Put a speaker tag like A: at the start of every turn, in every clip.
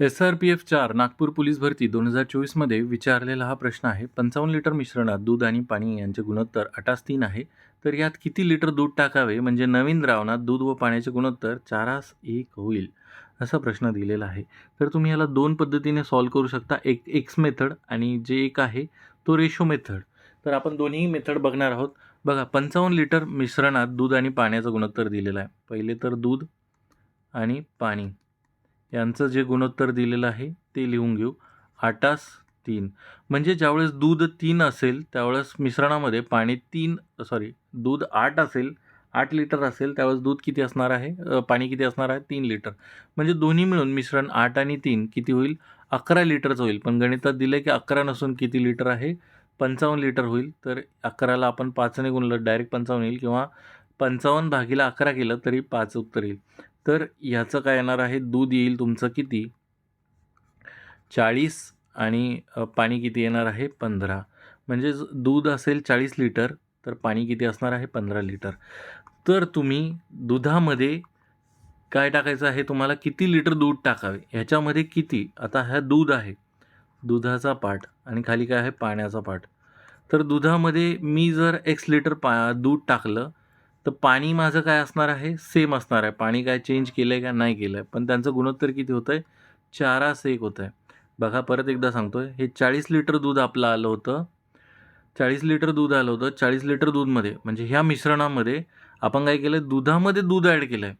A: S R P F चार Nagpur police भरती दोन हजार चोवीसमध्ये विचारलेला हा प्रश्न आहे. पंचावन्न लिटर मिश्रणात दूध आणि पाणी यांचे गुणोत्तर अटास तीन आहे. तर यात किती लिटर दूध टाकावे? म्हणजे नवीन द्रावणात दूध व पाण्याचे गुणोत्तर चारास एक होईल असा प्रश्न दिलेला आहे. तर तुम्ही याला दोन पद्धतीने सॉल्व करू शकता. एक एक्स मेथड आणि जे एक आहे तो रेशो मेथड तर आपण दोन्ही मेथड बघणार आहोत. बघा पंचावन्न लिटर मिश्रणात दूध आणि पाण्याचं गुणोत्तर दिलेलं आहे. पहिले तर दूध आणि पाणी. यांचं जे गुणोत्तर दिलेलं आहे ते लिहून घेऊ. आटास तीन. म्हणजे ज्यावेळेस दूध तीन असेल त्यावेळेस मिश्रणामध्ये पाणी तीन सॉरी दूध आठ असेल आठ लिटर असेल त्यावेळेस दूध किती असणार आहे? पाणी किती असणार आहे? तीन लिटर. म्हणजे दोन्ही मिळून मिश्रण आठ आणि तीन किती होईल? अकरा लिटरचं होईल. पण गणितात दिलं की अकरा नसून किती लिटर आहे? पंचावन्न लिटर होईल. तर अकराला आपण पाचने गुणलं डायरेक्ट पंचावन्न येईल किंवा पंचावन्न भागीला अकरा केलं तरी पाच उत्तर येईल. तर ह्याचं काय येणार आहे? दूध येईल तुमचं किती? चाळीस आणि पाणी किती येणार आहे? पंधरा. म्हणजे दूध असेल चाळीस लिटर तर पाणी किती असणार आहे? पंधरा लिटर. तर तुम्ही दुधामध्ये काय टाकायचं आहे तुम्हाला? किती लिटर दूध टाकावे? ह्याच्यामध्ये किती? आता ह्या दूध आहे. दुधाचा पाठ आणि खाली काय आहे? पाण्याचा पाठ. तर दुधामध्ये मी जर एक्स लिटर पा दूध टाकलं तर पाणी माझं काय असणार आहे? सेम असणार आहे. पाणी काय चेंज केलं आहे का? नाही केलं आहे पण त्यांचं गुणोत्तर किती होतं आहे चारास एक होतं आहे बघा परत एकदा सांगतो आहे हे चाळीस लिटर दूध आपलं आलं होतं. चाळीस लिटर दूध आलं होतं. चाळीस लिटर दूधमध्ये म्हणजे ह्या मिश्रणामध्ये आपण काय केलं आहे दुधामध्ये दूध ॲड केलं आहे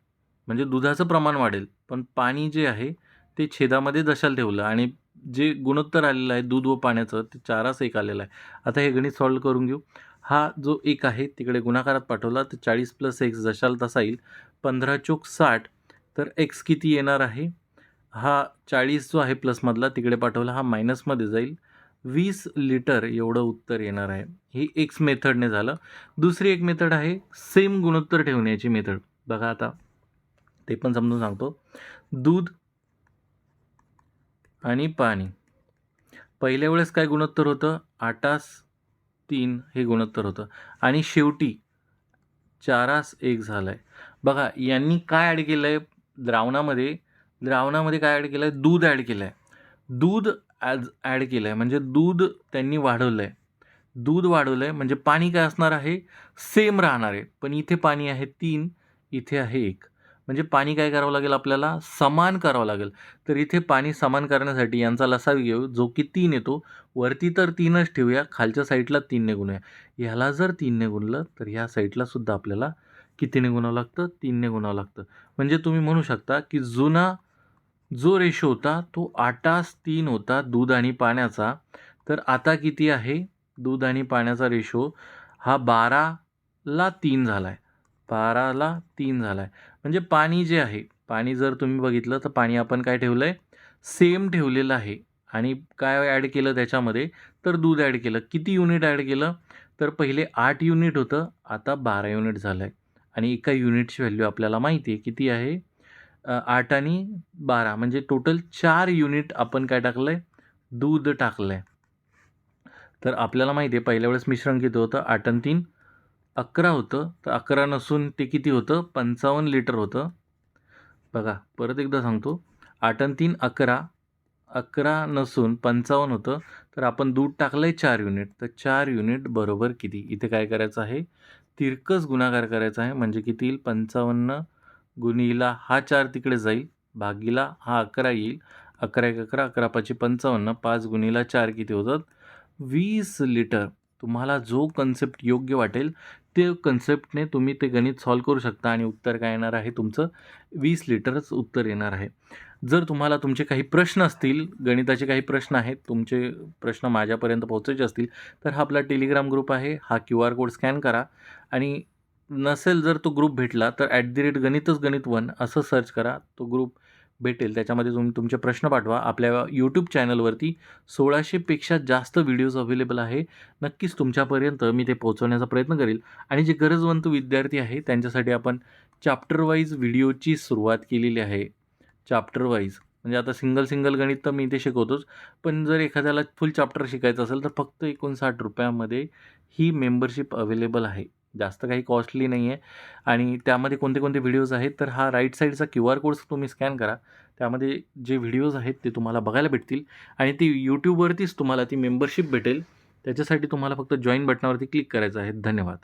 A: म्हणजे दुधाचं प्रमाण वाढेल. पण पाणी जे आहे ते छेदामध्ये दशाल ठेवलं. आणि जे गुणोत्तर आलेलं आहे दूध व पाण्याचं ते चारास एक आलेलं आहे. आता हे गणित सॉल्व करून घेऊ. हा जो एक आहे तिकडे गुणाकारात पाठवला तर चाळीस प्लस एक्स जशाल तसा येईल. पंधरा चोक साठ तर एक्स किती येणार आहे? हा चाळीस जो आहे प्लसमधला तिकडे पाठवला हा मायनसमध्ये जाईल. वीस लिटर एवढं उत्तर येणार आहे. ही एक्स मेथडने झालं. दुसरी एक मेथड आहे सेम गुणोत्तर ठेवण्याची मेथड बघा आता ते पण समजून सांगतो. दूध आणि पाणी. पहिल्या वेळेस काय गुणोत्तर होतं? आटास तीन हे गुणोत्तर होतं. आणि शेवटी चारास एक झालं आहे बघा यांनी काय ॲड केलं आहे द्रावणामध्ये द्रावणामध्ये काय ॲड केलं आहे दूध ॲड केलं आहे दूध ॲज ॲड केलं आहे म्हणजे दूध त्यांनी वाढवलं आहे दूध वाढवलं आहे म्हणजे पाणी काय असणार आहे? सेम राहणार आहे. पण इथे पाणी आहे तीन इथे आहे एक. म्हणजे पाणी काय करावं लागेल आपल्याला? समान करावं लागेल. तर इथे पाणी समान करण्यासाठी यांचा लसा घेऊ जो की तीन येतो. वरती तर तीनच ठेवूया खालच्या साईडला तीनने गुणूया ह्याला जर तीनने गुणलं तर ह्या साईडला सुद्धा आपल्याला कितीने गुणावं लागतं? तीनने गुणावं लागतं. म्हणजे तुम्ही म्हणू शकता की जुना जो रेशो होता तो आटास तीन होता दूध आणि पाण्याचा. तर आता किती आहे? दूध आणि पाण्याचा रेशो हा बाराला तीन झाला आहे बाराला तीन झाला आहे म्हणजे पाणी जे आहे पाणी जर तुम्ही बघितलं तर पाणी आपण काय ठेवलं आहे सेम ठेवलेलं आहे. आणि काय ॲड केलं त्याच्यामध्ये? तर दूध ॲड केलं. किती युनिट ॲड केलं? तर पहिले आठ युनिट होतं. आता बारा युनिट झालं आहे आणि एका युनिटची व्हॅल्यू आपल्याला माहिती आहे. किती आहे? आठ आणि बारा. म्हणजे टोटल चार युनिट आपण काय टाकलं आहे दूध टाकलं आहे तर आपल्याला माहिती आहे पहिल्या वेळेस मिश्रण किती होतं? आठ आणि तीन. अकरा होतं. तर अकरा नसून ते किती होतं? पंचावन्न लिटर होतं. बघा परत एकदा सांगतो. आठ आणि तीन अकरा. अकरा नसून पंचावन्न होतं. तर आपण दूध टाकलं आहे चार युनिट. तर चार युनिट बरोबर किती? इथे काय करायचं आहे? तिरकस गुणाकार करायचा आहे. म्हणजे किती येईल? पंचावन्न गुणीला हा चार तिकडे जाईल. भागीला हा अकरा येईल. अकरा एक अकरा अकरा पाचशे पंचावन्न. पाच गुणीला चार किती होतात? वीस लिटर. तुम्हाला जो कन्सेप्ट योग्य वाटेल ते कन्सेप्टने तुम्ही ते गणित सॉल्व करू शकता आणि उत्तर काय येणार आहे तुमचं? वीस लिटरच उत्तर येणार आहे. जर तुम्हाला तुमचे काही प्रश्न असतील गणिताचे काही प्रश्न आहेत तुमचे प्रश्न माझ्यापर्यंत पोहोचायचे असतील तर हा आपला टेलिग्राम ग्रुप आहे. हा क्यू आर कोड स्कॅन करा. आणि नसेल जर तो ग्रुप भेटला तर ॲट दी रेट गणितच गणित वन असं सर्च करा. तो ग्रुप भेटेल त्याच्यामध्ये तुम्ही तुमचे प्रश्न पाठवा. आपल्या यूट्यूब चॅनलवरती सोळाशेपेक्षा जास्त व्हिडिओज अवेलेबल आहे. नक्कीच तुमच्यापर्यंत मी ते पोहोचवण्याचा प्रयत्न करेल. आणि जे गरजवंत विद्यार्थी आहे त्यांच्यासाठी आपण चॅप्टर वाईज व्हिडिओची सुरुवात केलेली आहे. चॅप्टर वाईज म्हणजे आता सिंगल सिंगल गणित तर मी इथे शिकवतोच. पण जर एखाद्याला फुल चॅप्टर शिकायचं असेल तर फक्त एकोणसाठ रुपयामध्ये ही मेंबरशिप अवेलेबल आहे. जास्त काही कॉस्टली नाही आहे आणि त्यामध्ये कोणते कोणते व्हिडिओज आहेत तर हा राईट साईडचा क्यू आर कोड तुम्ही स्कॅन करा. त्यामध्ये जे व्हिडिओज आहेत ते तुम्हाला बघायला भेटतील. आणि ती यूट्यूबवरतीच तुम्हाला ती मेंबरशिप भेटेल. त्याच्यासाठी तुम्हाला फक्त जॉईन बटनावरती क्लिक करायचं आहे. धन्यवाद.